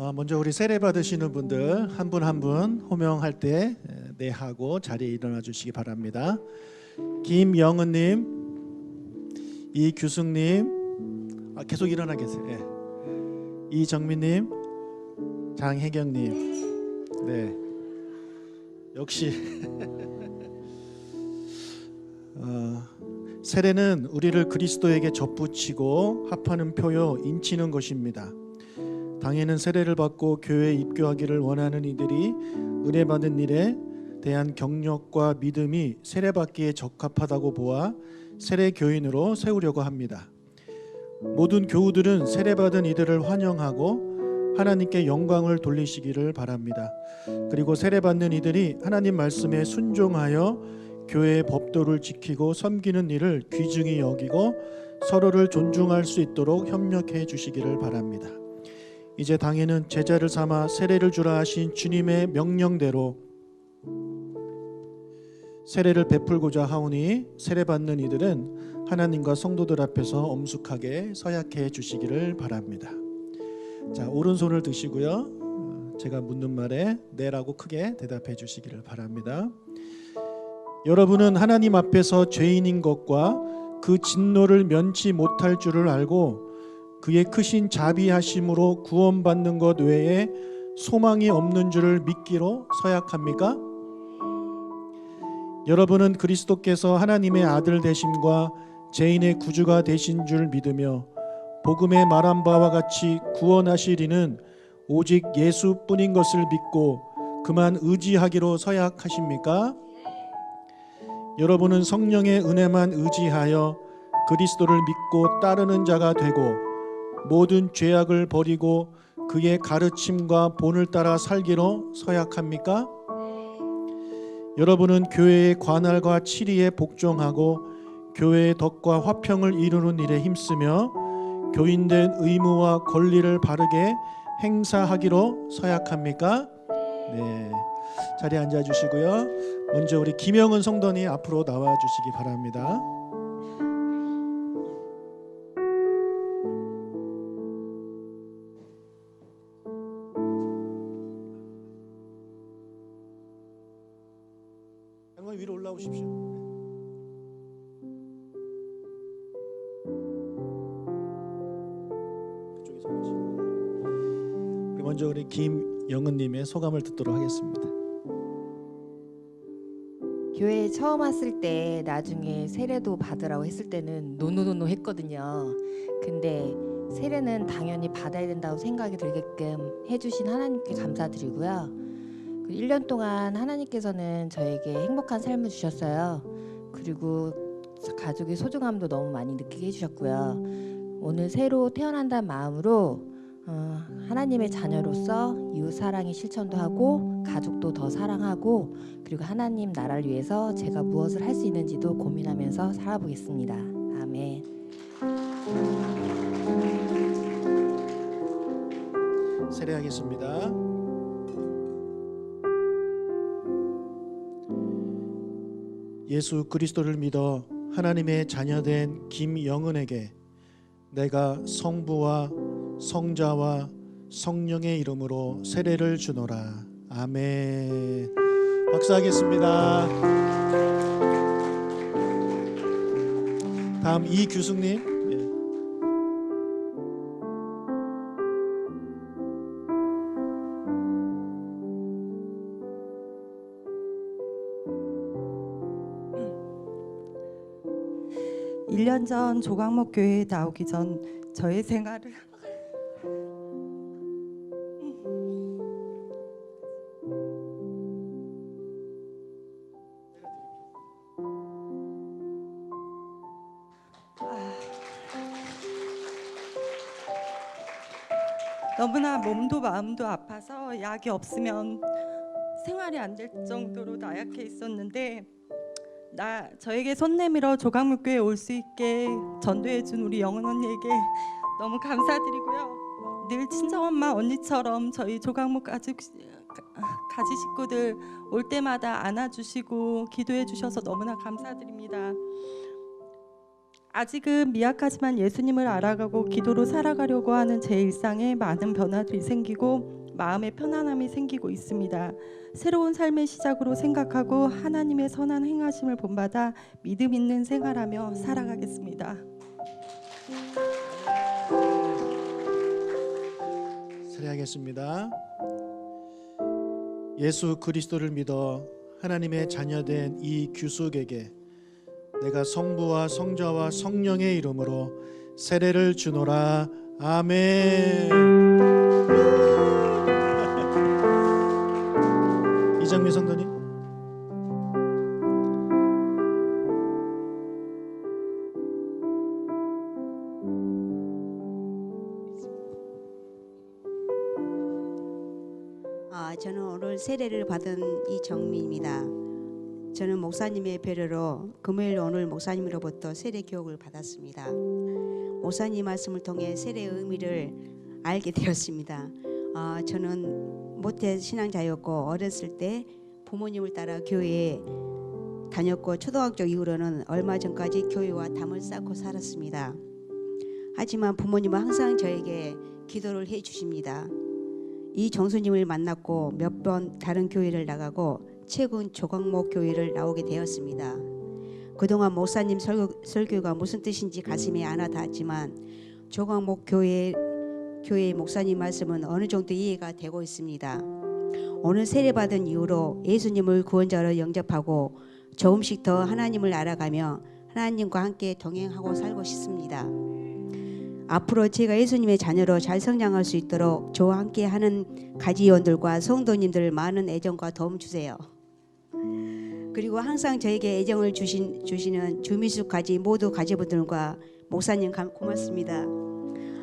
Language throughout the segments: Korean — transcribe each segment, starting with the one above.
어, 먼저 우리 세례 받으시는 분들 한 분 한 분 호명할 때네 하고 자리에 일어나 주시기 바랍니다. 김영은님, 이규숙님, 아, 계속 일어나 계세요. 예. 이정민님, 장혜경님, 네 역시 어, 세례는 우리를 그리스도에게 접붙이고 합하는 표요 인치는 것입니다. 당에는 세례를 받고 교회에 입교하기를 원하는 이들이 은혜 받은 일에 대한 경력과 믿음이 세례 받기에 적합하다고 보아 세례 교인으로 세우려고 합니다. 모든 교우들은 세례 받은 이들을 환영하고 하나님께 영광을 돌리시기를 바랍니다. 그리고 세례 받는 이들이 하나님 말씀에 순종하여 교회의 법도를 지키고 섬기는 일을 귀중히 여기고 서로를 존중할 수 있도록 협력해 주시기를 바랍니다. 이제 당에는 제자를 삼아 세례를 주라 하신 주님의 명령대로 세례를 베풀고자 하오니 세례 받는 이들은 하나님과 성도들 앞에서 엄숙하게 서약해 주시기를 바랍니다. 자 오른손을 드시고요. 어, 제가 묻는 말에 네라고 크게 대답해 주시기를 바랍니다. 여러분은 하나님 앞에서 죄인인 것과 그 진노를 면치 못할 줄을 알고 그의 크신 자비하심으로 구원받는 것 외에 소망이 없는 줄을 믿기로 서약합니까? 여러분은 그리스도께서 하나님의 아들 되심과 죄인의 구주가 되신 줄 믿으며 복음에 말한 바와 같이 구원하시리는 오직 예수뿐인 것을 믿고 그만 의지하기로 서약하십니까? 여러분은 성령의 은혜만 의지하여 그리스도를 믿고 따르는 자가 되고 모든 죄악을 버리고 그의 가르침과 본을 따라 살기로 서약합니까? 여러분은 교회의 관할과 치리에 복종하고 교회의 덕과 화평을 이루는 일에 힘쓰며 교인된 의무와 권리를 바르게 행사하기로 서약합니까? 네. 자리에 앉아 주시고요. 먼저 우리 김영은 성도님 앞으로 나와 주시기 바랍니다. 위로 올라오십시오. 먼저 우리 김영은님의 소감을 듣도록 하겠습니다. 교회에 처음 왔을 때 나중에 세례도 받으라고 했을 때는 노노노노 했거든요. 근데 세례는 당연히 받아야 된다고 생각이 들게끔 해주신 하나님께 감사드리고요. 그 1년 동안 하나님께서는 저에게 행복한 삶을 주셨어요. 그리고 가족의 소중함도 너무 많이 느끼게 해주셨고요. 오늘 새로 태어난다는 마음으로 어, 하나님의 자녀로서 이웃 사랑의 실천도 하고 가족도 더 사랑하고 그리고 하나님 나라를 위해서 제가 무엇을 할 수 있는지도 고민하면서 살아보겠습니다. 아멘. 세례하겠습니다. 예수 그리스도를 믿어 하나님의 자녀된 김영은에게 내가 성부와 성자와 성령의 이름으로 세례를 주노라. 아멘. 박수하겠습니다. 다음 이규숙님. 예. 일년전 조강목 교회에 나오기 전 저의 생활을 아. 너무나 몸도 마음도 아파서 약이 없으면 생활이 안 될 정도로 나약해 있었는데 나 저에게 손 내밀어 조강물교에 올 수 있게 전도해 준 우리 영은 언니에게 너무 감사드리고요. 늘 친정 엄마 언니처럼 저희 조강목 가족 가지 식구들 올 때마다 안아주시고 기도해 주셔서 너무나 감사드립니다. 아직은 미약하지만 예수님을 알아가고 기도로 살아가려고 하는 제 일상에 많은 변화들이 생기고 마음의 편안함이 생기고 있습니다. 새로운 삶의 시작으로 생각하고 하나님의 선한 행하심을 본받아 믿음 있는 생활하며 살아가겠습니다. 세례하겠습니다. 예수 그리스도를 믿어 하나님의 자녀된 이 규숙에게 내가 성부와 성자와 성령의 이름으로 세례를 주노라. 아멘. 이정미 성도님. 아, 저는 오늘 세례를 받은 이정미입니다. 저는 목사님의 배려로 금요일 오늘 목사님으로부터 세례 교육을 받았습니다. 목사님 말씀을 통해 세례의 의미를 알게 되었습니다. 아, 저는 모태 신앙자였고 어렸을 때 부모님을 따라 교회에 다녔고 초등학교 이후로는 얼마 전까지 교회와 담을 쌓고 살았습니다. 하지만 부모님은 항상 저에게 기도를 해 주십니다. 이 정수님을 만났고 몇 번 다른 교회를 나가고 최근 조광목 교회를 나오게 되었습니다. 그동안 목사님 설교, 설교가 무슨 뜻인지 가슴에 안아 닿았지만 조광목 교회 교회 목사님 말씀은 어느 정도 이해가 되고 있습니다. 오늘 세례받은 이후로 예수님을 구원자로 영접하고 조금씩 더 하나님을 알아가며 하나님과 함께 동행하고 살고 싶습니다. 앞으로 제가 예수님의 자녀로 잘 성장할 수 있도록 저와 함께 하는 가지원들과 성도님들 많은 애정과 도움 주세요. 그리고 항상 저에게 애정을 주신 주시는 주미숙 가지 모두 가지분들과 목사님 감- 고맙습니다.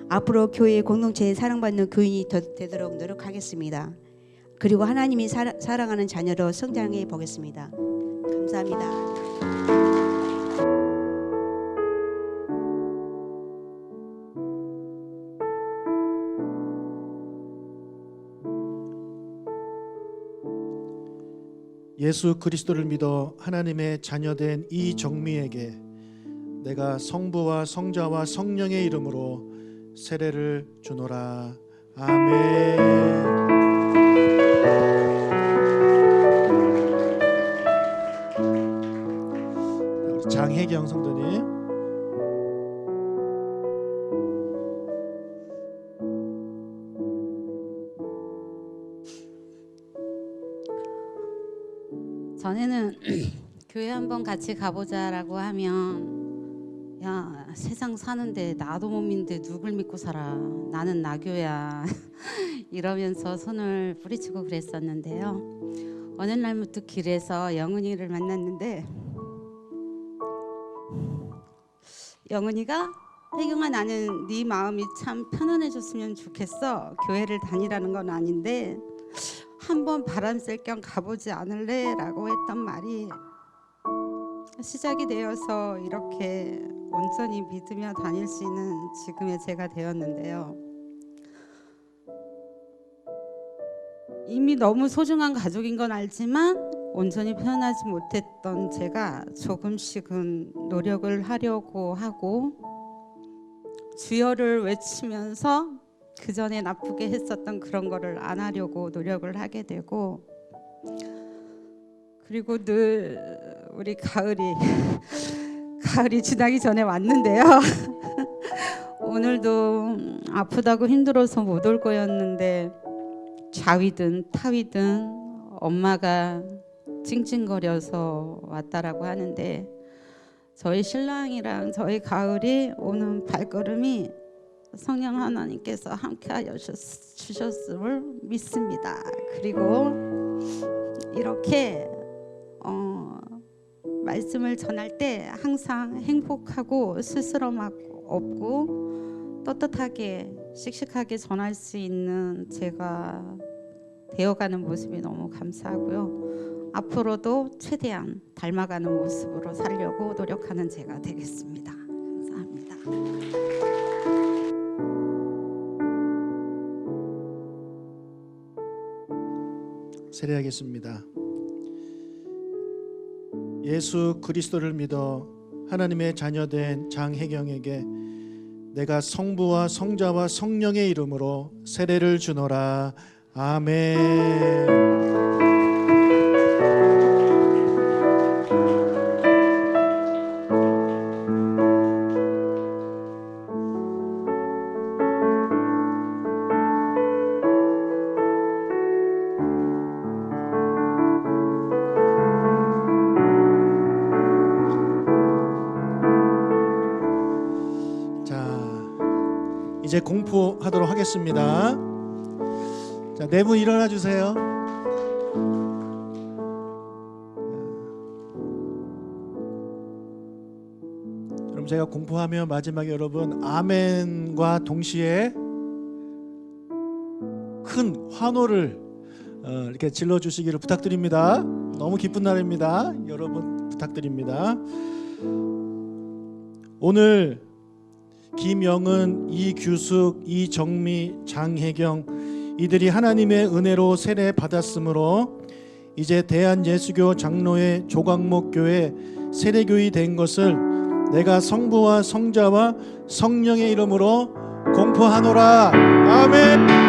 앞으로 교회 공동체에 사랑받는 교인이 더 되도록 노력하겠습니다. 그리고 하나님이 사랑, 사랑하는 자녀로 성장해 보겠습니다. 감사합니다. 예수 그리스도를 믿어 하나님의 자녀된 이 정미에게 내가 성부와 성자와 성령의 이름으로 세례를 주노라. 아멘. 장혜경 성도님. 전에는 교회 한번 같이 가보자라고 하면 야 세상 사는데 나도 못 믿는데 누굴 믿고 살아? 나는 나교야. 이러면서 손을 뿌리치고 그랬었는데요. 어느 날부터 길에서 영은이를 만났는데 영은이가 혜경아 나는 네 마음이 참 편안해졌으면 좋겠어. 교회를 다니라는 건 아닌데 한번 바람 쐴 겸 가보지 않을래?라고 했던 말이 시작이 되어서 이렇게 온전히 믿으며 다닐 수 있는 지금의 제가 되었는데요. 이미 너무 소중한 가족인 건 알지만 온전히 표현하지 못했던 제가 조금씩은 노력을 하려고 하고 주여를 외치면서 그 전에 나쁘게 했었던 그런 거를 안 하려고 노력을 하게 되고 그리고 늘 우리 가을이 가을이 지나기 전에 왔는데요. 오늘도 아프다고 힘들어서 못 올 거였는데 좌위든 타위든 엄마가 찡찡거려서 왔다라고 하는데 저희 신랑이랑 저희 가을이 오는 발걸음이 성령 하나님께서 함께 하여 주셨- 주셨음을 믿습니다. 그리고 이렇게 어, 말씀을 전할 때 항상 행복하고 스스럼 없고 떳떳하게 씩씩하게 전할 수 있는 제가 되어가는 모습이 너무 감사하고요. 앞으로도 최대한 닮아가는 모습으로 살려고 노력하는 제가 되겠습니다. 감사합니다. 세례하겠습니다. 예수 그리스도를 믿어 하나님의 자녀된 장혜경에게 내가 성부와 성자와 성령의 이름으로 세례를 주노라. 아멘. 이제 공포하도록 하겠습니다. 자, 네 분 일어나 주세요. 그럼 제가 공포하면 마지막에 여러분 아멘과 동시에 큰 환호를 어, 이렇게 질러 주시기를 부탁드립니다. 너무 기쁜 날입니다. 여러분 부탁드립니다. 오늘 김영은, 이규숙, 이정미, 장혜경 이들이 하나님의 은혜로 세례 받았으므로 이제 대한예수교 장로회 조광목 교회 세례교이 된 것을 내가 성부와 성자와 성령의 이름으로 공포하노라. 아멘.